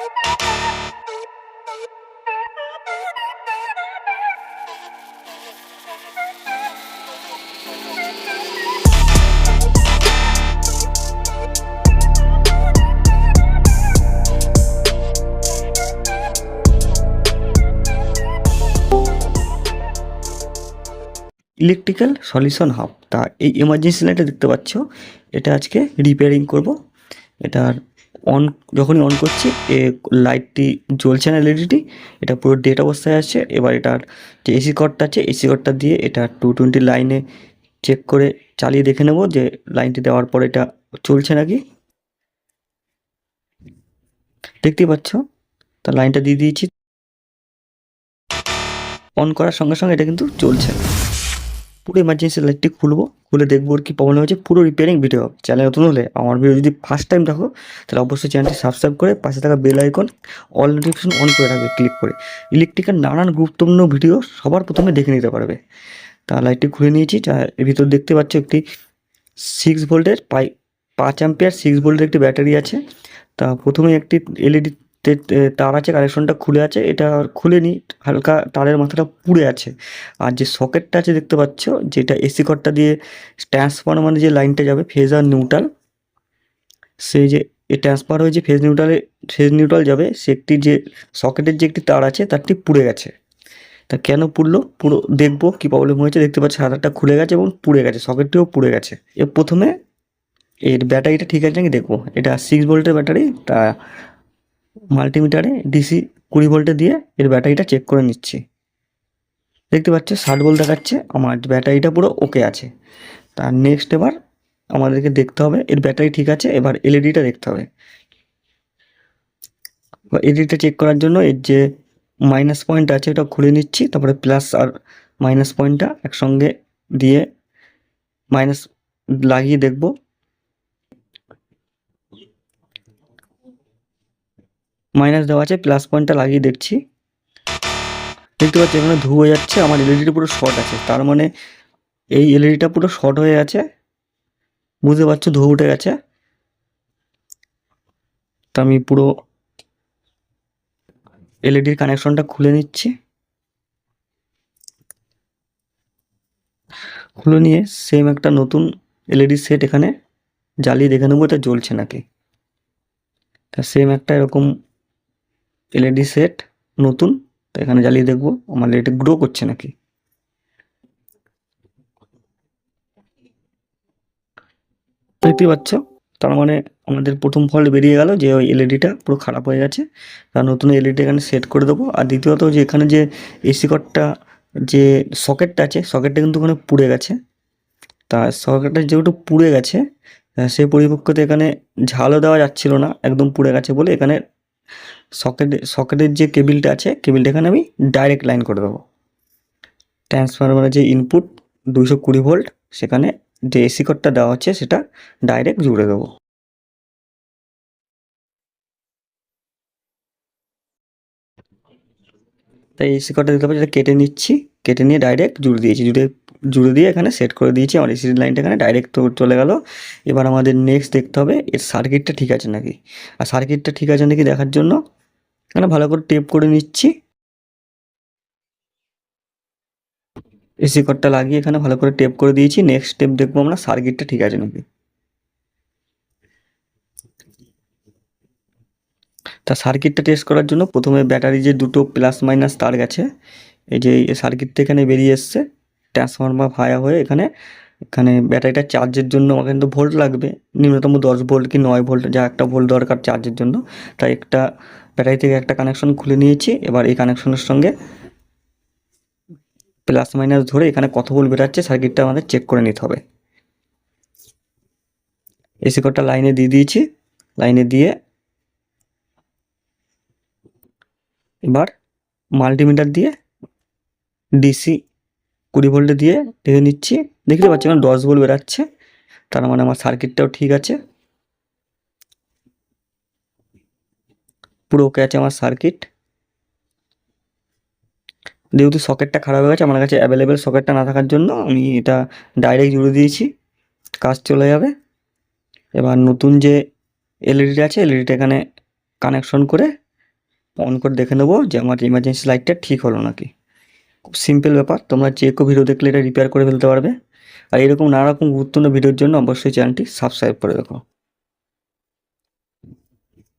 Electrical solution hub তা এই emergency লাইটটা দেখতে পাচ্ছ। এটা আজকে রিপেয়ারিং করব। এটার অন যখনই অন করছি, এ লাইটটি জ্বলছে না এলইডিটি এটা পুরো ডেট অবস্থায় আছে। এবার এটার যে এসি কর্ডটা আছে এসি কর্ডটা দিয়ে এটা টু টোয়েন্টি লাইনে চেক করে চালিয়ে দেখে নেব যে লাইনটি দেওয়ার পর এটা চলছে নাকি। দেখতেই পাচ্ছ? তা লাইনটা দিয়ে দিয়েছি। অন করার সঙ্গে সঙ্গে এটা কিন্তু চলছে। পুরো এমার্জেন্সি লাইটটি খুলবো, খুলে দেখব ওর কী প্রবলেম হয়েছে, পুরো রিপেয়ারিং ভিডিও চ্যানেল নতুন হলে আমার ভিডিও যদি ফার্স্ট টাইম দেখো, তাহলে অবশ্যই চ্যানেলটি সাবস্ক্রাইব করে পাশে থাকা bell icon all notification on করে রাখবে ক্লিক করে। ইলেকট্রিকের নানান গুরুত্বপূর্ণ ভিডিও সবার প্রথমে দেখে নিতে পারবে। তা লাইটটি খুলে নিয়েছি এর ভিতর দেখতে পাচ্ছ একটি সিক্স ভোল্টের পাই, পাঁচ অ্যাম্পিয়ার সিক্স ভোল্টের একটি ব্যাটারি আছে। তা প্রথমে একটি এলইডি তার আছে, কানেকশনটা খুলে আছে, এটা খুলে নি, হালকা তারের মাথাটা পুড়ে আছে। আর যে সকেটটা আছে, দেখতে পাচ্ছ, যেটা এসি কর্ডটা দিয়ে ট্রান্সফরমারে যে লাইনটা যাবে ফেজ আর নিউট্রাল সেই যে এ ট্রান্সফার হয়েছে ফেজ নিউট্রালে ফেজ নিউট্রাল যাবে সে একটি যে সকেটের যে একটি তার আছে, তারটি পুড়ে গেছে। তা কেন পুড়লো? পুরো দেখব কী প্রবলেম হয়েছে, দেখতে পাচ্ছি হাতারটা খুলে গেছে এবং পুড়ে গেছে, সকেটটিও পুড়ে গেছে। এর প্রথমে এর ব্যাটারিটা ঠিক আছে নাকি দেখব। এটা সিক্স ভোল্টের ব্যাটারি তা মাল্টিমিটারে ডিসি কুড়ি ভোল্টে দিয়ে এর ব্যাটারিটা চেক করে নিচ্ছি। দেখতে পাচ্ছ, ষাট ভোল্ট দেখাচ্ছে, আমার ব্যাটারিটা পুরো ওকে আছে। তার নেক্সট এবার আমাদেরকে দেখতে হবে, এর ব্যাটারি ঠিক আছে, এবার এলইডিটা দেখতে হবে। এলইডিটা চেক করার জন্য এর যে মাইনাস পয়েন্ট আছে, ওটা খুলে নিচ্ছি, তারপরে প্লাস আর মাইনাস পয়েন্টটা একসঙ্গে দিয়ে মাইনাস লাগিয়ে দেখব। মাইনাস দেওয়া আছে প্লাস পয়েন্টটা লাগিয়ে দেখছি। দেখতে পাচ্ছি এখানে ধুয়ে যাচ্ছে, আমার এলইডিটা পুরো শর্ট আছে। তার মানে এই এলইডিটা পুরো শর্ট হয়ে আছে বুঝতে পারছ ধুয়ে উঠে গেছে। তা আমি পুরো এলইডির কানেকশনটা খুলে নিচ্ছি। খুলে নিয়ে সেম একটা নতুন এলইডি সেট এখানে জ্বালিয়ে দেখে নেব, এটা জ্বলছে নাকি। তা সেম একটা এরকম এলইডি সেট নতুন, তো এখানে জ্বালিয়ে দেখব আমার লাইটে গ্রো করছে নাকি? দেখতে পাচ্ছ, তার মানে আমাদের প্রথম ফল্ট বেরিয়ে গেল যে ওই এলইডিটা পুরো খারাপ হয়ে গেছে। তার নতুন এলইডি এখানে সেট করে দেবো। আর দ্বিতীয়ত যে এখানে যে এসি কটটা যে সকেটটা আছে সকেটটা কিন্তু ওখানে পুড়ে গেছে। তা সকেটটা যেহেতু পুড়ে গেছে সেই পরিপক্ষতে এখানে ঝালও দেওয়া যাচ্ছিল না, একদম পুড়ে গেছে বলে এখানে সকেটে সকেটের যে কেবিলটা আছে কেবিলটা এখানে আমি ডাইরেক্ট লাইন করে দেবো। ট্রান্সফরমারের যে ইনপুট দুশো কুড়ি ভোল্ট সেখানে যে এসি কটটা দেওয়া হচ্ছে, সেটা ডাইরেক্ট জুড়ে দেবো। তাই এসি কটটা দিতে পারছি কেটে নিচ্ছি, কেটে নিয়ে ডাইরেক্ট জুড়ে দিয়েছি। জুড়ে জুড়ে দিয়ে এখানে সেট করে দিয়েছি, আমার এসি লাইনটা এখানে ডাইরেক্ট চলে গেল। এবার আমাদের নেক্সট দেখতে হবে, এর সার্কিটটা ঠিক আছে নাকি? আর সার্কিটটা ঠিক আছে নাকি দেখার জন্য? এখানে ভালো করে টেপ করে নিচ্ছি। এসি কটটা লাগিয়ে এখানে ভালো করে টেপ করে দিয়েছি। নেক্সট স্টেপ দেখব আমরা সার্কিটটা ঠিক আছে নাকি? তা সার্কিটটা টেস্ট করার জন্য প্রথমে ব্যাটারি যে দুটো প্লাস মাইনাস তার গেছে, এই যে সার্কিটটা এখানে বেরিয়ে এসছে ট্রান্সফর্মার ভায়া হয়ে এখানে এখানে ব্যাটারিটা চার্জের জন্য কিন্তু ভোল্ট লাগবে, নিম্নতম দশ ভোল্ট কি নয় ভোল্ট যা একটা ভোল্ট দরকার চার্জের জন্য। তাই একটা ব্যাটারি থেকে একটা কানেকশন খুলে নিয়েছি, এবার এই কানেকশনের সঙ্গে প্লাস মাইনাস ধরে এখানে কত ভোল্ট বেরাচ্ছে সার্কিটটা আমাদের চেক করে নিতে হবে। এসি কোডটা লাইনে দিয়ে দিয়েছি লাইনে দিয়ে এবার মাল্টিমিটার দিয়ে ডিসি কুড়ি ভোল্টে দিয়ে দেখে নিচ্ছি। দেখতে পাচ্ছি আমার দশ ভোল্ট বেরাচ্ছে। তার মানে আমার সার্কিটটাও ঠিক আছে। পুরো ওকে আছে আমার সার্কিট যেহেতু সকেটটা খারাপ হয়ে গেছে, আমার কাছে অ্যাভেলেবেল সকেটটা না থাকার জন্য আমি এটা ডাইরেক্ট জুড়ে দিয়েছি। কাজ চলে যাবে। এবার নতুন যে এলইডিটা আছে এলইডিটা এখানে কানেকশন করে অন করে দেখে নেব যে আমার ইমার্জেন্সি লাইটটা ঠিক হলো নাকি। খুব সিম্পল ব্যাপার। তোমরা যে কেউ ভিডিও দেখলে এটা রিপেয়ার করে ফেলতে পারবে। আর এরকম নানা রকম গুরুত্বপূর্ণ ভিডিওর জন্য অবশ্যই চ্যানেলটি সাবস্ক্রাইব করে রাখো।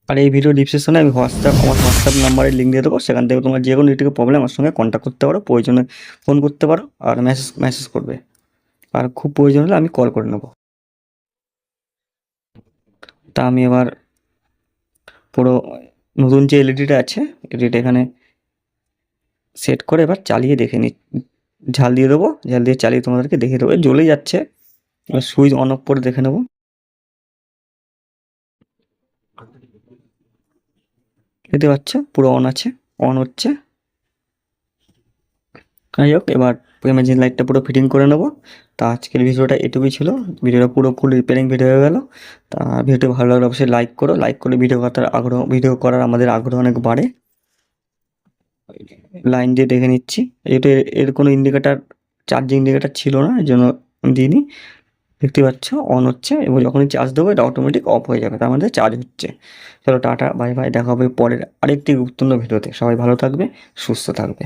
আর এই ভিডিও ডিসক্রিপশনে আমি হোয়াটসঅ্যাপ আমার হোয়াটসঅ্যাপ নাম্বারে লিঙ্ক দিয়ে দেবো। সেখান থেকে তোমার যে কোনো ইলেকট্রিক প্রবলেম আমার সঙ্গে কন্ট্যাক্ট করতে পারো, প্রয়োজনে ফোন করতে পারো আর মেসেজ মেসেজ করবে। আর খুব প্রয়োজন হলে আমি কল করে নেব। তা আমি এবার পুরো নতুন যে এলইডিটা আছে এলইডিটা এখানে সেট করে এবার চালিয়ে দেখে নি। ঝাল দিয়ে দেবো, ঝাল দিয়ে চালিয়ে তোমাদেরকে দেখে দেবো। এই জ্বলেই যাচ্ছে। এবার সুইচ অন অফ করে দেখে নেব। দেখতে পাচ্ছ? পুরো অন আছে অন হচ্ছে। যাই হোক, এবার ইমার্জেন্সি লাইটটা পুরো ফিটিং করে নেব। তা আজকের ভিডিওটা এটুকুই ছিল। ভিডিওটা পুরো ফুল রিপেয়ারিং ভিডিও হয়ে গেল। তা ভিডিওটি ভালো লাগলে অবশ্যই লাইক করো। লাইক করে ভিডিও করার আগ্রহ ভিডিও করার আমাদের আগ্রহ অনেক বাড়ে। লাইন দিয়ে দেখে নিচ্ছি। এটা এর কোনো ইন্ডিকেটার চার্জিং ইন্ডিকেটার ছিল না, এই জন্য দিইনি। দেখতে পাচ্ছ অন হচ্ছে, এবং যখনই চার্জ দেবো, এটা অটোমেটিক অফ হয়ে যাবে, তার মধ্যে চার্জ হচ্ছে। চলো টাটা বাই বাই দেখা হবে পরের আরেকটি গুরুত্বপূর্ণ ভিডিওতে। সবাই ভালো থাকবে, সুস্থ থাকবে।